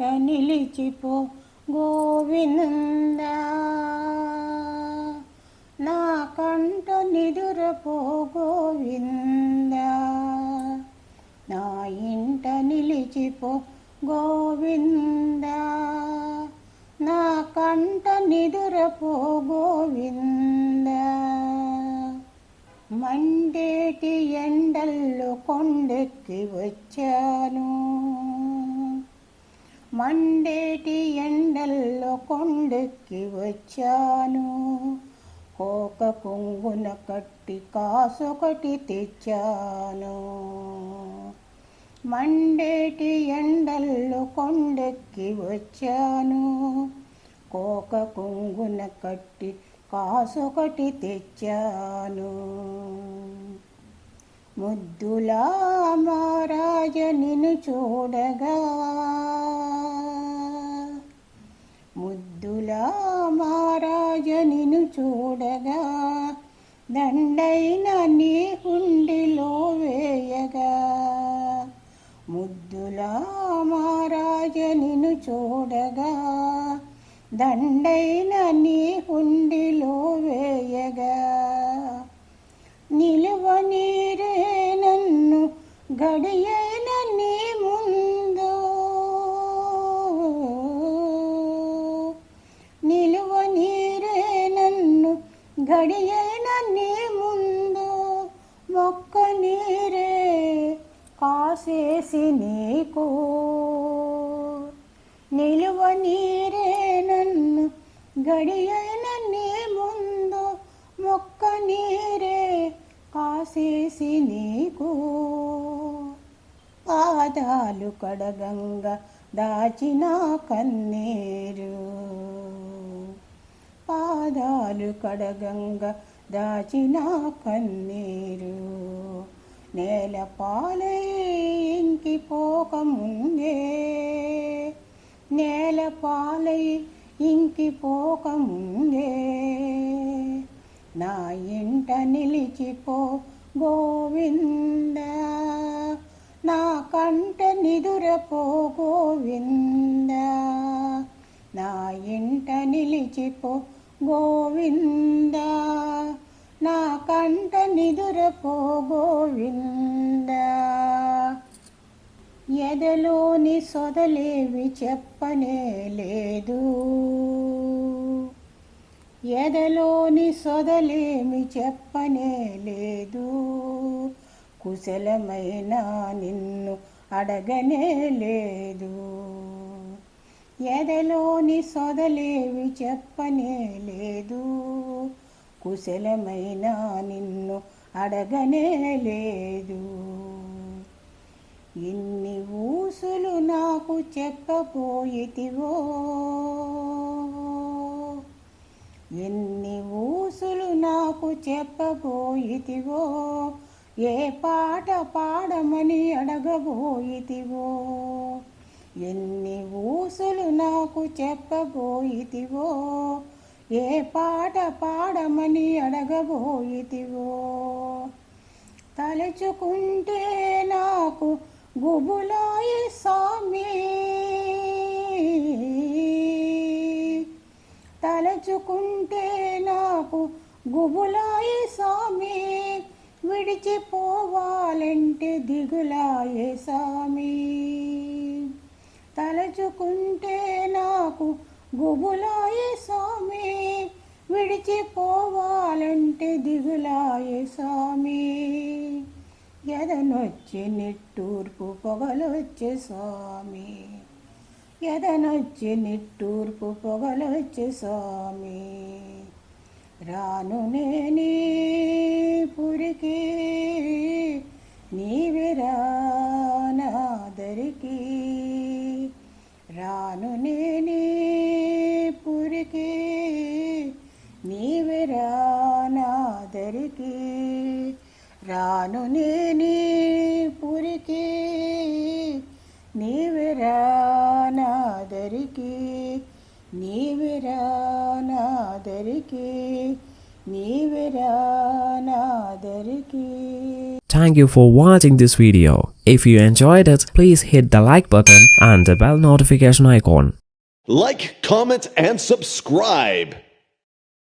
వెంట నిలిచిపో. గోవింద నా కంట నిదురపో గోవింద. నా ఇంట నిలిచిపో గోవింద నా కంట నిదురపో గోవింద. మండేటి ఎండల్లో కొండెక్కి వచ్చాను. మండేటి ఎండల్లో కొండెక్కి వచ్చాను. కోక కొంగున కట్టి కాసొకటి తెచ్చాను. మండేటి ఎండల్లో కొండెక్కి వచ్చాను. కోక కొంగున కట్టి కాసొకటి తెచ్చాను. ముద్దులా మహారాజ నిన్ను చూడగా దండైన నీ హుండిలో వేయగా. ముద్దులా మహారాజ నిన్ను చూడగా. దండైన నీ ఒక్క నీరే కాసేసి నీకు. నిలువ నీరే నన్ను గడియైన నీ ముందు మొక్క నీరే కాసేసి నీకు. పాదాలు కడగంగా దాచిన కన్నీరు. పాదాలు కడగంగా దాచిన కన్నీరు. నేల పాలై ఇంకిపోక ముందే. నేల పాలై ఇంకిపోక ముందే. నా ఇంట నిలిచిపో గోవింద. నా కంట నిదురపో గోవింద. నా ఇంట నిలిచిపో గోవిందా. నా కంట నిదురపో గోవింద ఎదలోని సొదలేవి చెప్పనే లేదు. ఎదలోని సొదలేమి చెప్పనే లేదు. కుశలమైన నిన్ను అడగనే లేదు. ఎదలోని సొదలేవి చెప్పనే లేదు. కుశలమైన నిన్ను అడగనే లేదు ఇన్ని ఊసులు నాకు చెప్పపోయితివో ఎన్ని ఊసులు నాకు చెప్పబోయితివో. ఏ పాట పాడమని అడగబోయితివో. ఎన్ని ఊసులు నాకు చెప్పబోయితివో. ఏ పాట పాడమని అడగబోయితివో తలుచుకుంటే నాకు గుబులాయి స్వామి. తలచుకుంటే నాకు గుబులాయి స్వామి. విడిచిపోవాలంటే దిగులాయే స్వామి. తలచుకుంటే నాకు గుబులాయే స్వామి విడిచిపోవాలంటే దిగులాయే స్వామి. ఎదనొచ్చి నిట్టూర్పు పొగలొచ్చే స్వామి. ఎదనొచ్చి నిట్టూర్పు పొగలొచ్చే స్వామి. రాను నేనే పురికి నీవిరా రాను నేనే పురికి నీవే రానాదరికి నీవే రానాదరికి నీవెరా నాదరికి Thank you for watching this video. If you enjoyed it, please hit the like button and the bell notification icon. Like, comment, and subscribe.